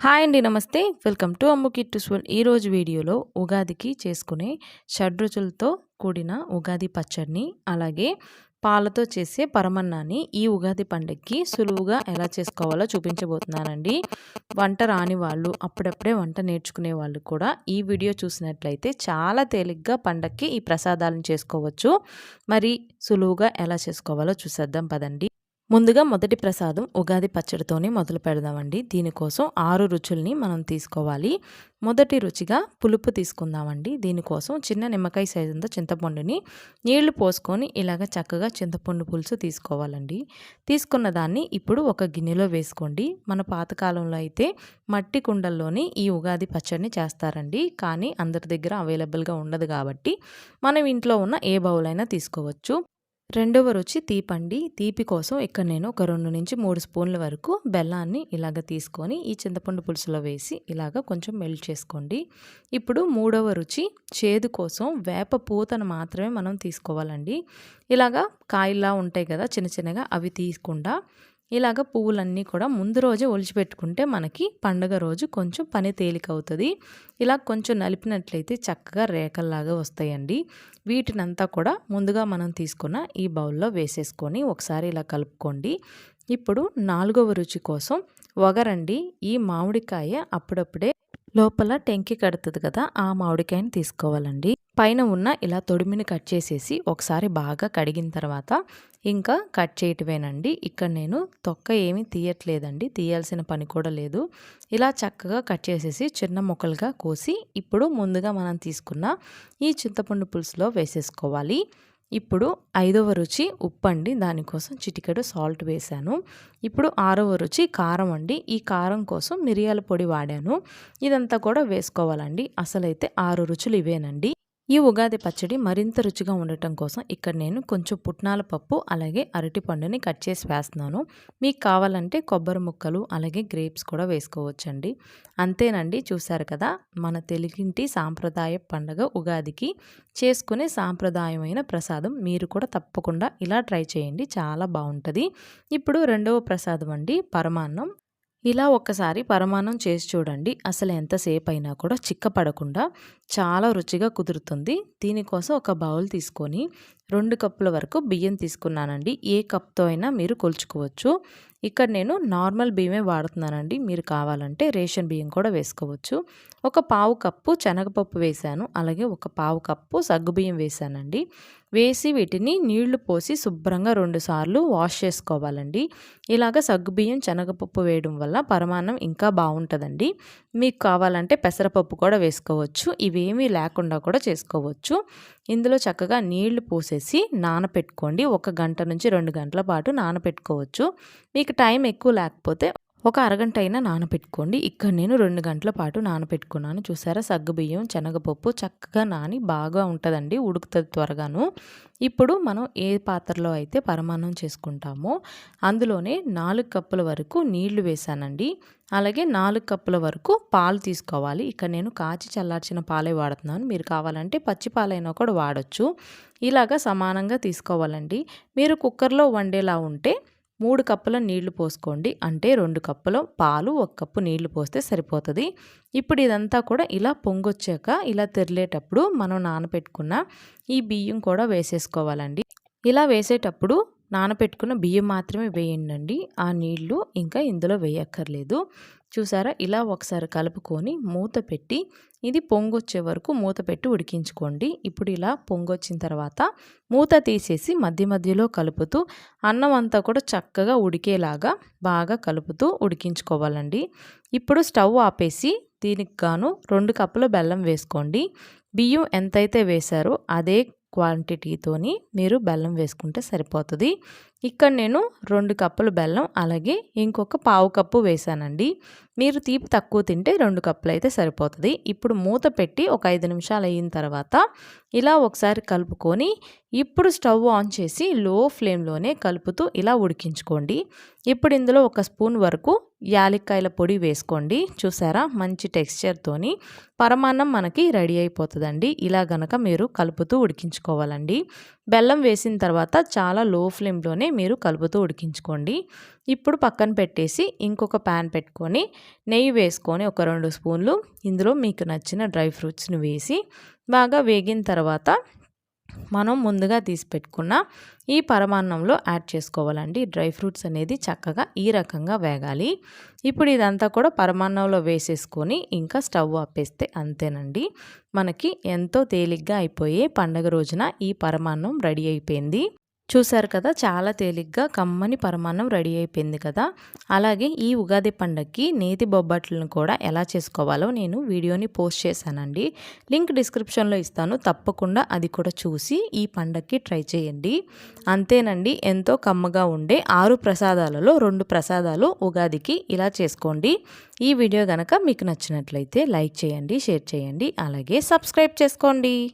Hi అండి నమస్తే. Welcome to అమ్ము కిట్టుస్వల్ ఈరోజు వీడియోలో ఉగాదికి చేసుకునే షడ్రుచులతో కూడిన ఉగాది పచ్చడిని అలాగే పాలతో చేసే పరమన్నాన్ని ఈ ఉగాది పండుగకి సులువుగా ఎలా చేసుకోవాలో చూపించబోతున్నానండి. వంట రాని వాళ్ళు అప్పుడప్పుడే వంట నేర్చుకునే వాళ్ళు కూడా ఈ వీడియో చూసినట్లయితే చాలా తేలిగ్గా పండగకి ఈ ప్రసాదాలను చేసుకోవచ్చు. మరి సులువుగా ఎలా చేసుకోవాలో చూసేద్దాం పదండి. ముందుగా మొదటి ప్రసాదం ఉగాది పచ్చడితోనే మొదలు పెడదామండి. దీనికోసం ఆరు రుచుల్ని మనం తీసుకోవాలి. మొదటి రుచిగా పులుపు తీసుకుందామండి. దీనికోసం చిన్న నిమ్మకాయ సైజంతో చింతపండుని నీళ్ళు పోసుకొని ఇలాగ చక్కగా చింతపండు పులుసు తీసుకోవాలండి. తీసుకున్న దాన్ని ఇప్పుడు ఒక గిన్నెలో వేసుకోండి. మన పాతకాలంలో అయితే మట్టి కుండల్లోని ఈ ఉగాది పచ్చడిని చేస్తారండి. కానీ అందరి దగ్గర అవైలబుల్గా ఉండదు కాబట్టి మనం ఇంట్లో ఉన్న ఏ బౌల్ అయినా తీసుకోవచ్చు. రెండవ రుచి తీపండి. తీపి కోసం ఇక్కడ నేను ఒక రెండు నుంచి మూడు స్పూన్ల వరకు బెల్లాన్ని ఇలాగ తీసుకొని ఈ చింతపండు పులుసులో వేసి ఇలాగ కొంచెం మెల్ట్ చేసుకోండి. ఇప్పుడు మూడవ రుచి చేదు కోసం వేప పూతను మాత్రమే మనం తీసుకోవాలండి. ఇలాగ కాయల్లా ఉంటాయి కదా చిన్న చిన్నగా అవి తీయకుండా ఇలాగ పువ్వులన్నీ కూడా ముందు రోజే ఒలిచిపెట్టుకుంటే మనకి పండుగ రోజు కొంచెం పని తేలిక అవుతుంది ఇలా కొంచెం నలిపినట్లయితే చక్కగా రేఖల్లాగా వస్తాయండి. వీటినంతా కూడా ముందుగా మనం తీసుకున్న ఈ బౌల్లో వేసేసుకొని ఒకసారి ఇలా కలుపుకోండి. ఇప్పుడు నాలుగవ రుచి కోసం వగరండి ఈ మామిడికాయ అప్పుడప్పుడే లోపల టెంకి కడుతుంది కదా ఆ మామిడికాయని తీసుకోవాలండి. పైన ఉన్న ఇలా తొడిమిని కట్ చేసేసి ఒకసారి బాగా కడిగిన తర్వాత ఇంకా కట్ చేయటమేనండి. ఇక్కడ నేను తొక్క ఏమీ తీయట్లేదండి తీయాల్సిన పని కూడా లేదు. ఇలా చక్కగా కట్ చేసేసి చిన్న ముక్కలుగా కోసి ఇప్పుడు ముందుగా మనం తీసుకున్న ఈ చింతపండు పులుసులో వేసేసుకోవాలి. ఇప్పుడు ఐదవ రుచి ఉప్పు అండి దానికోసం చిటికెడు సాల్ట్ వేశాను. ఇప్పుడు ఆరవ రుచి కారం అండి. ఈ కారం కోసం మిరియాల పొడి వాడాను. ఇదంతా కూడా వేసుకోవాలండి. అసలైతే ఆరు రుచులు ఇవేనండి. ఈ ఉగాది పచ్చడి మరింత రుచిగా ఉండటం కోసం ఇక్కడ నేను కొంచెం పుట్నాల పప్పు అలాగే అరటి పండుని కట్ చేసి వేస్తున్నాను. మీకు కావాలంటే కొబ్బరి ముక్కలు అలాగే గ్రేప్స్ కూడా వేసుకోవచ్చండి. అంతేనండి చూశారు కదా మన తెలుగింటి సాంప్రదాయ పండుగ ఉగాదికి చేసుకునే సాంప్రదాయమైన ప్రసాదం. మీరు కూడా తప్పకుండా ఇలా ట్రై చేయండి చాలా బాగుంటుంది. ఇప్పుడు రెండవ ప్రసాదం అండి పరమాన్నం. ఇలా ఒక్కసారి పరమాన్నం చేసి చూడండి. అసలు ఎంతసేపు అయినా కూడా చిక్కపడకుండా చాలా రుచిగా కుదురుతుంది. దీనికోసం ఒక బౌల్ తీసుకొని రెండు కప్పుల వరకు బియ్యం తీసుకున్నానండి. ఏ కప్తో అయినా మీరు కొలుచుకోవచ్చు. ఇక్కడ నేను నార్మల్ బియ్యమే వాడుతున్నానండి. మీరు కావాలంటే రేషన్ బియ్యం కూడా వేసుకోవచ్చు. ఒక పావు కప్పు శనగపప్పు వేశాను. అలాగే ఒక పావు కప్పు సగ్గుబియ్యం వేశానండి. వేసి వీటిని నీళ్ళు పోసి శుభ్రంగా రెండుసార్లు వాష్ చేసుకోవాలండి. ఇలాగ సగ్గుబియ్యం శనగపప్పు వేయడం వల్ల పరమాన్నం ఇంకా బాగుంటుందండి. మీకు కావాలంటే పెసరపప్పు కూడా వేసుకోవచ్చు. ఇవేమీ లేకుండా కూడా చేసుకోవచ్చు. ఇందులో చక్కగా నీళ్ళు పోసేసి నానపెట్టుకోండి. ఒక గంట నుంచి రెండు గంటల పాటు నానపెట్టుకోవచ్చు. మీకు టైం ఎక్కువ లేకపోతే ఒక అరగంట అయినా నానపెట్టుకోండి. ఇక్కడ నేను రెండు గంటల పాటు నానపెట్టుకున్నాను. చూసారా? సగ్గుబియ్యం శనగపప్పు చక్కగా నాని బాగా ఉంటుందండి. ఉడుకుతుంది త్వరగాను. ఇప్పుడు మనం ఏ పాత్రలో అయితే పరమాన్నం చేసుకుంటామో అందులోనే నాలుగు కప్పుల వరకు నీళ్ళు వేసానండి అలాగే నాలుగు కప్పుల వరకు పాలు తీసుకోవాలి. ఇక్కడ నేను కాచి చల్లార్చిన పాలే వాడుతున్నాను. మీరు కావాలంటే పచ్చి పాలైనా కూడా వాడచ్చు. ఇలాగా సమానంగా తీసుకోవాలండి. మీరు కుక్కర్లో వండేలా ఉంటే మూడు కప్పుల నీళ్ళు పోసుకోండి. అంటే రెండు కప్పుల పాలు ఒక కప్పు నీళ్ళు పోస్తే సరిపోతుంది. ఇప్పుడు ఇదంతా కూడా ఇలా పొంగొచ్చాక ఇలా తెరిలేటప్పుడు మనం నానపెట్టుకున్న ఈ బియ్యం కూడా వేసేసుకోవాలండి. ఇలా వేసేటప్పుడు నానపెట్టుకున్న బియ్యం మాత్రమే వేయండి ఆ నీళ్ళు ఇంకా ఇందులో వేయక్కర్లేదు. చూసారా? ఇలా ఒకసారి కలుపుకొని మూత పెట్టి ఇది పొంగొచ్చే వరకు మూత పెట్టి ఉడికించుకోండి. ఇప్పుడు ఇలా పొంగొచ్చిన తర్వాత మూత తీసేసి మధ్య మధ్యలో కలుపుతూ అన్నం అంతా కూడా చక్కగా ఉడికేలాగా బాగా కలుపుతూ ఉడికించుకోవాలండి. ఇప్పుడు స్టవ్ ఆపేసి దీనికి గాను రెండు కప్పుల బెల్లం వేసుకోండి. బియ్యం ఎంతైతే వేశారో అదే క్వాంటిటీతోని మీరు బెల్లం వేసుకుంటే సరిపోతుంది. ఇక్కడ నేను రెండు కప్పులు బెల్లం అలాగే ఇంకొక పావు కప్పు వేసానండి మీరు తీపి తక్కువ తింటే రెండు కప్పులు అయితే సరిపోతుంది. ఇప్పుడు మూత పెట్టి ఒక ఐదు నిమిషాలు అయిన తర్వాత ఇలా ఒకసారి కలుపుకొని ఇప్పుడు స్టవ్ ఆన్ చేసి లో ఫ్లేమ్లోనే కలుపుతూ ఇలా ఉడికించుకోండి. ఇప్పుడు ఇందులో ఒక స్పూన్ వరకు యాలక్కాయల పొడి వేసుకోండి. చూసారా? మంచి టెక్స్చర్తోని పరమాన్నం మనకి రెడీ అయిపోతుందండి. ఇలా గనక మీరు కలుపుతూ ఉడికించుకోవాలండి. బెల్లం వేసిన తర్వాత చాలా లో ఫ్లేమ్లోనే మీరు కలుపుతూ ఉడికించుకోండి. ఇప్పుడు పక్కన పెట్టేసి ఇంకొక ప్యాన్ పెట్టుకొని నెయ్యి వేసుకొని ఒక రెండు స్పూన్లు ఇందులో మీకు నచ్చిన డ్రై ఫ్రూట్స్ని వేసి బాగా వేగిన తర్వాత మనం ముందుగా తీసి పెట్టుకున్న ఈ పరమాన్నంలో యాడ్ చేసుకోవాలండి. డ్రై ఫ్రూట్స్ అనేది చక్కగా ఈ రకంగా వేగాలి. ఇప్పుడు ఇదంతా కూడా పరమాన్నంలో వేసేసుకొని ఇంకా స్టవ్ ఆపేస్తే అంతేనండి. మనకి ఎంతో తేలిగ్గా అయిపోయే పండగ రోజున ఈ పరమాన్నం రెడీ అయిపోయింది. చూశారు కదా చాలా తేలిగ్గా కమ్మని పరమాన్నం రెడీ అయిపోయింది కదా. అలాగే ఈ ఉగాది పండగకి నేతి బొబ్బట్లను కూడా ఎలా చేసుకోవాలో నేను వీడియోని పోస్ట్ చేశానండి. లింక్ డిస్క్రిప్షన్లో ఇస్తాను తప్పకుండా అది కూడా చూసి ఈ పండగకి ట్రై చేయండి. అంతేనండి ఎంతో కమ్మగా ఉండే ఆరు ప్రసాదాలలో రెండు ప్రసాదాలు ఉగాదికి ఇలా చేసుకోండి. ఈ వీడియో కనుక మీకు నచ్చినట్లయితే లైక్ చేయండి షేర్ చేయండి అలాగే సబ్స్క్రైబ్ చేసుకోండి.